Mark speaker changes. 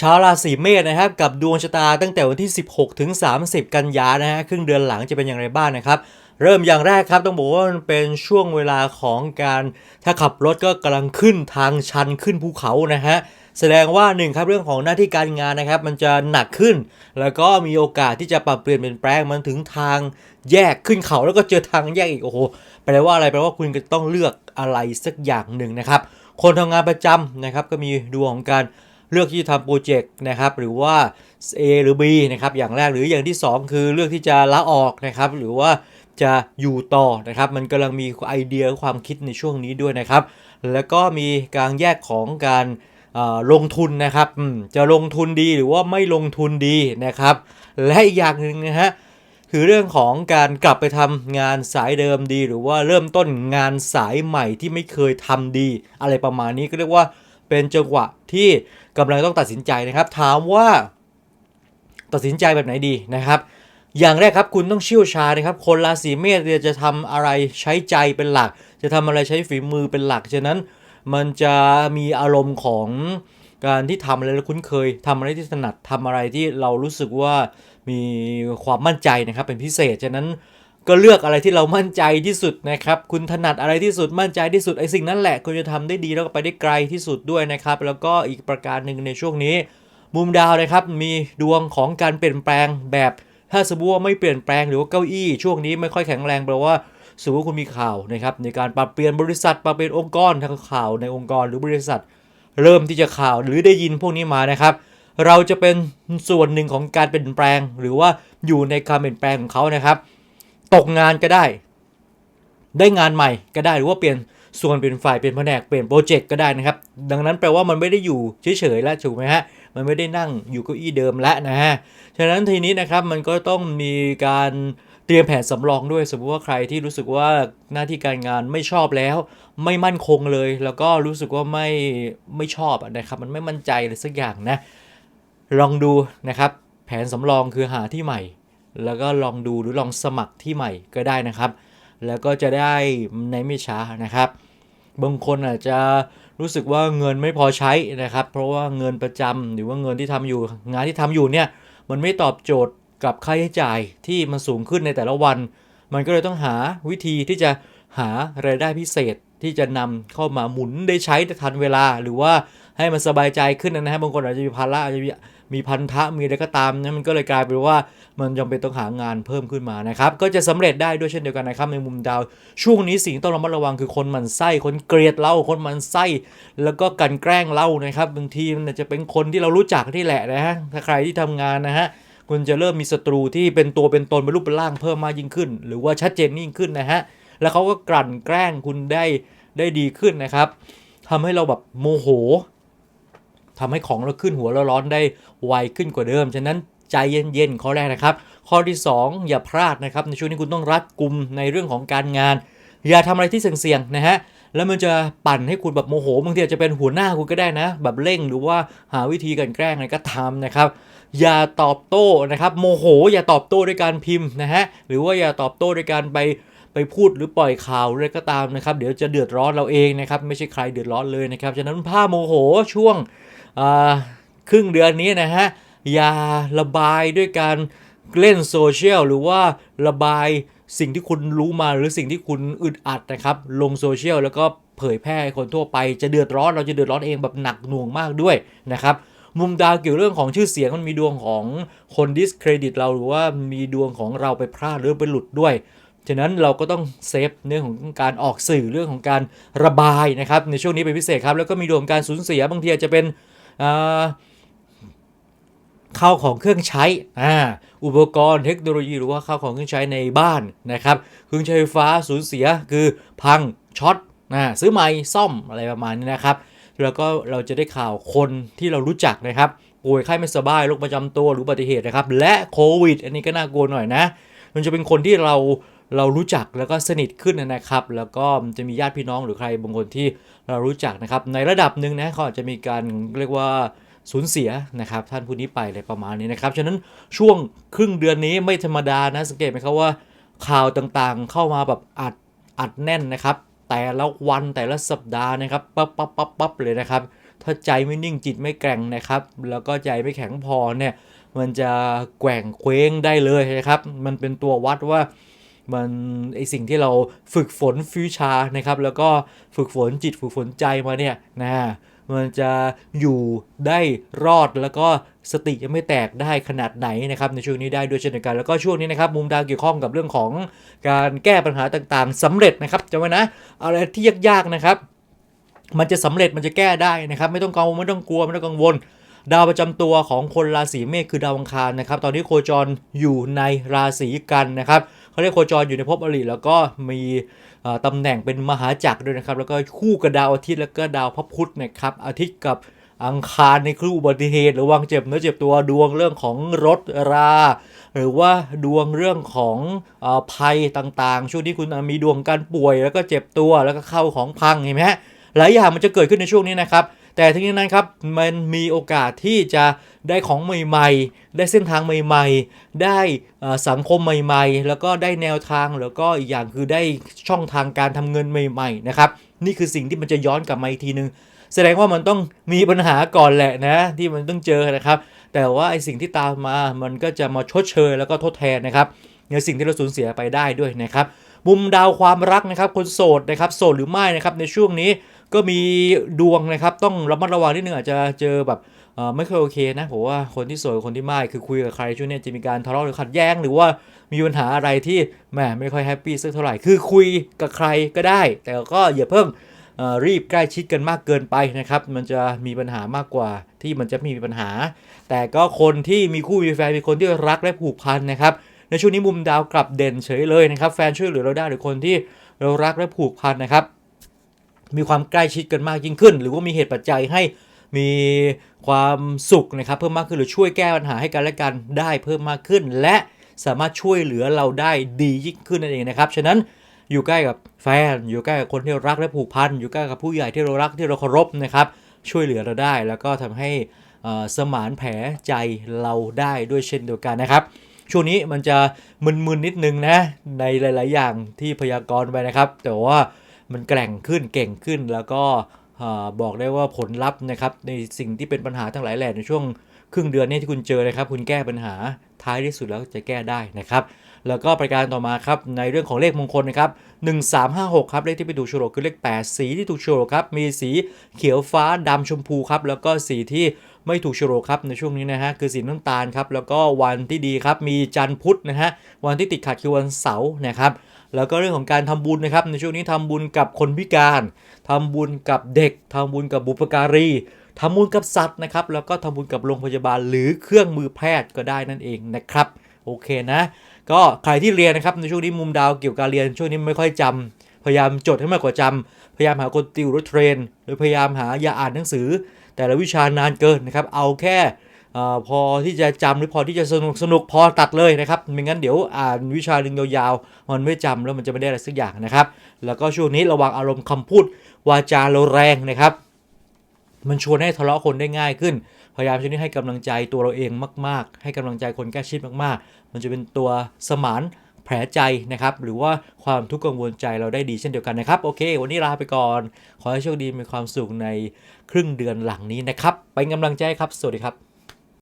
Speaker 1: ชาวราศีเมษนะครับกับดวงชะตาตั้งแต่วันที่ 16 ถึง 30 กันยานะฮะครึ่งเดือนหลังจะเป็นอย่างไรบ้างนะครับ เริ่มอย่างแรกครับต้องบอกว่ามันเป็นช่วงเวลาของการถ้าขับรถก็กำลังขึ้นทางชันขึ้นภูเขานะฮะแสดงว่าหนึ่งครับเรื่องของหน้าที่การงานนะครับ มันจะหนักขึ้น แล้วก็มีโอกาสที่จะปรับเปลี่ยนเปลี่ยนแปลงมันถึงทางแยกขึ้นเขาแล้วก็เจอทางแยกอีกโอ้โหแปลว่าอะไรแปลว่าคุณจะต้องเลือกอะไรสักอย่างหนึ่งนะครับ คนทำงานประจำนะครับก็มีดวงของการ เลือกที่จะทำโปรเจกต์นะครับหรือว่า A หรือ B นะครับอย่างแรกหรืออย่างที่ 2 คือเลือกที่จะลาออกนะครับหรือว่าจะอยู่ต่อนะครับมันกำลังมีไอเดียความคิดในช่วงนี้ด้วยนะครับ แล้วก็มีการแยกของการลงทุนนะครับจะลงทุนดีหรือว่าไม่ลงทุนดีนะครับ และอีกอย่างหนึ่งนะฮะคือเรื่องของการกลับไปทำงานสายเดิมดี หรือว่าเริ่มต้นงานสายใหม่ที่ไม่เคยทำดี อะไรประมาณนี้ก็เรียกว่าเป็นจังหวะที่ กำลังต้องตัดสินใจนะครับ ถามว่าตัดสินใจแบบไหนดีนะครับ อย่างแรกครับคุณต้องเชี่ยวชาญนะครับ คนราศีเมษเนี่ยจะทำอะไรใช้ใจเป็นหลัก จะทำอะไรใช้ฝีมือเป็นหลัก ฉะนั้นมันจะมีอารมณ์ของการที่ทำอะไรแล้วคุ้นเคยทำอะไรที่ถนัดทำอะไรที่เรารู้สึกว่ามีความมั่นใจนะครับเป็นพิเศษ ฉะนั้น ก็เลือกอะไรที่เรามั่นใจที่สุดนะครับ คุณถนัดอะไรที่สุดมั่นใจที่สุดไอ้สิ่งนั้นแหละคุณจะทำได้ดีแล้วก็ไปได้ไกลที่สุดด้วยนะครับ แล้วก็อีกประการหนึ่งในช่วงนี้ มุมดาวนะครับมีดวงของการเปลี่ยนแปลงแบบ ถ้าสมมติว่าไม่เปลี่ยนแปลงหรือว่าเก้าอี้ช่วงนี้ไม่ค่อยแข็งแรงแปลว่าสมมติว่าคุณมีข่าวนะครับในการปรับเปลี่ยนบริษัทปรับเปลี่ยนองค์กรทางข่าวในองค์กรหรือบริษัท เริ่มที่จะข่าวหรือได้ยินพวกนี้มานะครับเราจะเป็นส่วนหนึ่งของการเปลี่ยนแปลง หรือว่าอยู่ในการเปลี่ยนแปลงของเขานะครับ ตกงานก็ได้ ได้งานใหม่ก็ได้หรือว่าเปลี่ยนส่วนเป็นฝ่ายเป็นแผนกเปลี่ยนโปรเจกต์ก็ได้นะครับ ดังนั้นแปลว่ามันไม่ได้อยู่เฉยๆแล้วถูกไหมฮะมันไม่ได้นั่งอยู่เก้าอี้เดิมแล้วนะฮะฉะนั้นทีนี้นะครับมันก็ต้องมีการเตรียมแผนสำรองด้วยสมมติว่าใครที่รู้สึกว่าหน้าที่การงานไม่ชอบแล้ว ไม่มั่นคงเลย แล้วก็รู้สึกว่าไม่ไม่ชอบนะครับมันไม่มั่นใจเลยสักอย่างนะลองดูนะครับ แผนสำรองคือหาที่ใหม่ แล้วก็ลองดูหรือลองสมัครที่ใหม่ก็ได้นะครับ แล้วก็จะได้ในไม่ช้านะครับบางคนอาจจะรู้สึกว่าเงินไม่พอใช้นะครับ เพราะว่าเงินประจำหรือว่าเงินที่ทำอยู่ งานที่ทำอยู่เนี่ยมันไม่ตอบโจทย์กับค่าใช้จ่ายที่มันสูงขึ้นในแต่ละวัน มันก็เลยต้องหาวิธีที่จะหารายได้พิเศษที่จะนำเข้ามาหมุนได้ใช้ทันเวลา หรือว่าให้มันสบายใจขึ้นนะฮะบางคนอาจจะมีภาระอาจจะมี มีพันธะมีอะไรก็ตามนะมันก็เลยกลายเป็นว่ามันจำเป็นต้องหางานเพิ่มขึ้นมานะครับก็จะสำเร็จได้ด้วยเช่นเดียวกันนะครับในมุมดาว ช่วงนี้สิ่งที่ต้องระมัดระวังคือคนมันไส้คนเกลียดเราคนมันไส้แล้วก็กลันแกล้งเรานะครับบางทีมันจะเป็นคนที่เรารู้จักที่แหละนะฮะถ้าใครที่ทำงานนะฮะคุณจะเริ่มมีศัตรูที่เป็นตัวเป็นตนเป็นรูปเป็นร่างเพิ่มมากยิ่งขึ้น หรือว่าชัดเจนยิ่งขึ้นนะฮะแล้วเขาก็กลั่นแกล้งคุณได้ได้ดีขึ้นนะครับทำให้เราแบบโมโห ทำให้ของเราขึ้นหัวเราร้อนได้ไวขึ้นกว่าเดิม ฉะนั้นใจเย็นๆข้อแรกนะครับ ข้อที่ 2 อย่าพลาดนะครับ ในช่วงนี้คุณต้องรัดกุมในเรื่องของการงาน อย่าทำอะไรที่เสี่ยงๆนะฮะแล้วมันจะปั่นให้คุณแบบโมโหบางทีอาจจะเป็นหัวหน้าคุณก็ได้นะ แบบเร่งหรือว่าหาวิธีกันแกล้งอะไรก็ทำนะครับอย่าตอบโต้นะครับ โมโห อย่าตอบโต้ด้วยการพิมพ์นะฮะหรือว่าอย่าตอบโต้ด้วยการไปไปพูดหรือปล่อยข่าวอะไรก็ตามนะครับ เดี๋ยวจะเดือดร้อนเราเองนะครับ ไม่ใช่ใครเดือดร้อนเลยนะครับฉะนั้นผ้าโมโหช่วง ครึ่งเดือนนี้นะฮะ อย่าระบายด้วยการเล่นโซเชียลหรือว่าระบายสิ่งที่คุณรู้มาหรือสิ่งที่คุณอึดอัดนะครับ ลงโซเชียลแล้วก็เผยแพร่ให้คนทั่วไปจะเดือดร้อนเราจะเดือดร้อนเองแบบหนักหน่วงมากด้วยนะครับ มุมดาวเกี่ยวเรื่องของชื่อเสียงมันมีดวงของคนดิสเครดิตเราหรือว่ามีดวงของเราไปพลาดหรือไปหลุดด้วยฉะนั้นเราก็ต้องเซฟเรื่องของการออกสื่อเรื่องของการระบายนะครับในช่วงนี้เป็นพิเศษครับแล้วก็มีดวงการสูญเสียบางทีอาจจะเป็น ข้าวของเครื่องใช้อ่าอุปกรณ์เทคโนโลยีหรือว่าข้าวของเครื่องใช้ในบ้านนะครับเครื่องใช้ไฟฟ้าสูญเสียคือพังช็อตอ่าซื้อใหม่ซ่อมอะไรประมาณนี้นะครับ แล้วก็เราจะได้ข่าวคนที่เรารู้จักนะครับป่วยไข้ไม่สบายโรคประจำตัวหรืออุบัติเหตุนะครับ และโควิด อันนี้ก็น่ากลัวหน่อยนะ มันจะเป็นคนที่เรา เรารู้จักแล้วก็สนิทขึ้นนะครับ แล้วก็จะมีญาติพี่น้องหรือใครบางคนที่เรารู้จักนะครับ ในระดับหนึ่งนะเขาอาจจะมีการเรียกว่าสูญเสียนะครับ ท่านผู้นี้ไปอะไรประมาณนี้นะครับ ฉะนั้นช่วงครึ่งเดือนนี้ไม่ธรรมดานะสังเกตไหมครับว่าข่าวต่างๆเข้ามาแบบอัดอัดแน่นนะครับ แต่ละวันแต่ละสัปดาห์นะครับปั๊บปั๊บปั๊บปั๊บเลยนะครับ ถ้าใจไม่นิ่งจิตไม่แกร่งนะครับ แล้วก็ใจไม่แข็งพอเนี่ยมันจะแกว่งเคว้งได้เลยนะครับ มันเป็นตัววัดว่า มันไอสิ่งที่เราฝึกฝนฟิวชานะครับ แล้วก็ฝึกฝนจิตฝึกฝนใจมาเนี่ยนะมันจะอยู่ได้รอดแล้วก็สติยังไม่แตกได้ขนาดไหนนะครับในช่วงนี้ได้ด้วยเช่นเดียวกันแล้วก็ช่วงนี้นะครับมุมดาวเกี่ยวข้องกับเรื่องของการแก้ปัญหาต่างๆสำเร็จนะครับจำไว้นะอะไรที่ยากๆนะครับมันจะสำเร็จมันจะแก้ได้นะครับ ไม่ต้องกังวลไม่ต้องกลัวไม่ต้องกังวล ดาวประจำตัวของคนราศีเมษคือดาวอังคารนะครับ ตอนนี้โคจรอยู่ในราศีกันนะครับ เขาเรียกโคจรอยู่ในภพอริแล้วก็มีเอ่อตำแหน่งเป็นมหาจักรด้วยนะครับ แล้วก็คู่กับดาวอาทิตย์แล้วก็ดาวพระพุธนะครับ อาทิตย์กับอังคารในคลื่นอุบัติเหตุ หรือวางเจ็บเนื้อเจ็บตัวดวงเรื่องของรถรา หรือว่าดวงเรื่องของอภัยต่างๆ ช่วงที่คุณมีดวงการป่วยแล้วก็เจ็บตัวแล้วก็เข้าของพังเห็นไหมฮะหลายอย่างมันจะเกิดขึ้นในช่วงนี้นะครับ แต่ทั้งนี้นั้นครับมันมีโอกาสที่จะได้ของใหม่ๆ ได้เส้นทางใหม่ๆ ได้สังคมใหม่ๆ แล้วก็ได้แนวทางแล้วก็อีกอย่างคือได้ช่องทางการทำเงินใหม่ๆนะครับนี่คือสิ่งที่มันจะย้อนกลับมาอีกทีนึงแสดงว่ามันต้องมีปัญหาก่อนแหละนะ ที่มันต้องเจอนะครับ แต่ว่าไอสิ่งที่ตามมามันก็จะมาชดเชยแล้วก็ทดแทนนะครับในสิ่งที่เราสูญเสียไปได้ด้วยนะครับ มุมดาวความรักนะครับ คนโสดนะครับ โสดหรือไม่นะครับในช่วงนี้ ก็มีดวงนะครับ ต้องระมัดระวังนิดนึงอาจจะเจอแบบไม่ค่อยโอเคนะผมว่าคนที่สดกับคนที่ไม่คือคุยกับใครช่วงนี้จะมีการทะเลาะหรือขัดแย้ง หรือว่ามีปัญหาอะไรที่แหมไม่ค่อยแฮปปี้สักเท่าไหร่คือคุยกับใครก็ได้ แต่ก็อย่าเพิ่งรีบใกล้ชิดกันมากเกินไปนะครับ มันจะมีปัญหามากกว่าที่มันจะไมมีปัญหา แต่ก็คนที่มีคู่มีแฟนมีคนที่รักและผูกพันนะครับในช่วงนี้มุมดาวกลับเด่นเฉยเลยนะครับแฟนช่วยเหลือเราได้หรือคนที่เรารักและผูกพันนะครับ มีความใกล้ชิดกันมากยิ่งขึ้น หรือว่ามีเหตุปัจจัยให้มีความสุขนะครับเพิ่มมากขึ้นหรือช่วยแก้ปัญหาให้กันและกันได้เพิ่มมากขึ้น และสามารถช่วยเหลือเราได้ดียิ่งขึ้นนั่นเองนะครับฉะนั้นอยู่ใกล้กับแฟน อยู่ใกล้กับคนที่เรารักและผูกพันอยู่ใกล้กับผู้ใหญ่ที่เรารักที่เราเคารพนะครับช่วยเหลือเราได้ แล้วก็ทำให้สมานแผลใจเราได้ด้วยเช่นเดียวกันนะครับ ช่วงนี้มันจะมึนๆนิดนึงนะในหลาย ๆ อย่างที่พยากรณ์ไปนะครับ แต่ว่า มันแกร่งขึ้นเก่งขึ้น แล้วก็บอกได้ว่าผลลัพธ์นะครับในสิ่งที่เป็นปัญหาทั้งหลายแหล่ในช่วงครึ่งเดือนนี้ที่คุณเจอนะครับ คุณแก้ปัญหาท้ายที่สุดแล้วจะแก้ได้นะครับ แล้วก็ประการต่อมาครับในเรื่องของเลขมงคลนะครับ1356ครับเลขที่ไปถูกโฉลกคือเลข 8 สีที่ถูกโฉลกครับมีสีเขียวฟ้าดำชมพูครับแล้วก็สีที่ไม่ถูกโฉลกครับในช่วงนี้นะฮะคือสีน้ำตาลครับแล้วก็วันที่ดีครับมีจันทร์พุธนะฮะวันที่ติดขัดคือวันเสาร์นะครับ แล้วก็เรื่องของการทำบุญนะครับในช่วงนี้ทำบุญกับคนพิการทำบุญกับเด็กทำบุญกับบุปการีทำบุญกับสัตว์นะครับ แล้วก็ทำบุญกับโรงพยาบาล หรือเครื่องมือแพทย์ก็ได้นั่นเองนะครับ โอเคนะ ก็ใครที่เรียนนะครับในช่วงนี้มุมดาวเกี่ยวกับการเรียนช่วงนี้ไม่ค่อยจำพยายามจดให้มากกว่าจำพยายามหาคนติวรือเทรน หรือพยายามหาอย่าอ่านหนังสือ แต่ละวิชานานเกินนะครับ เอาแค่ อพอที่จะจำหรือพอที่จะสนุกสนุกพอตัดเลยนะครับไม่งั้นเดี๋ยวอ่านวิชาหนึ่งยาวๆ มันไม่จำแล้วมันจะไม่ได้อะไรสักอย่างนะครับ แล้วก็ช่วงนี้ระวังอารมณ์คำพูดวาจาเราแรงนะครับ มันชวนให้ทะเลาะคนได้ง่ายขึ้น พยายามช่วงนี้ให้กำลังใจตัวเราเองมาก ๆ ให้กำลังใจคนใกล้ชิดมากๆ มันจะเป็นตัวสมานแผลใจนะครับ หรือว่าความทุกข์กังวลใจเราได้ดีเช่นเดียวกันนะครับ โอเค วันนี้ลาไปก่อน ขอให้โชคดีมีความสุขในครึ่งเดือนหลังนี้นะครับเป็นกำลังใจครับ สวัสดีครับ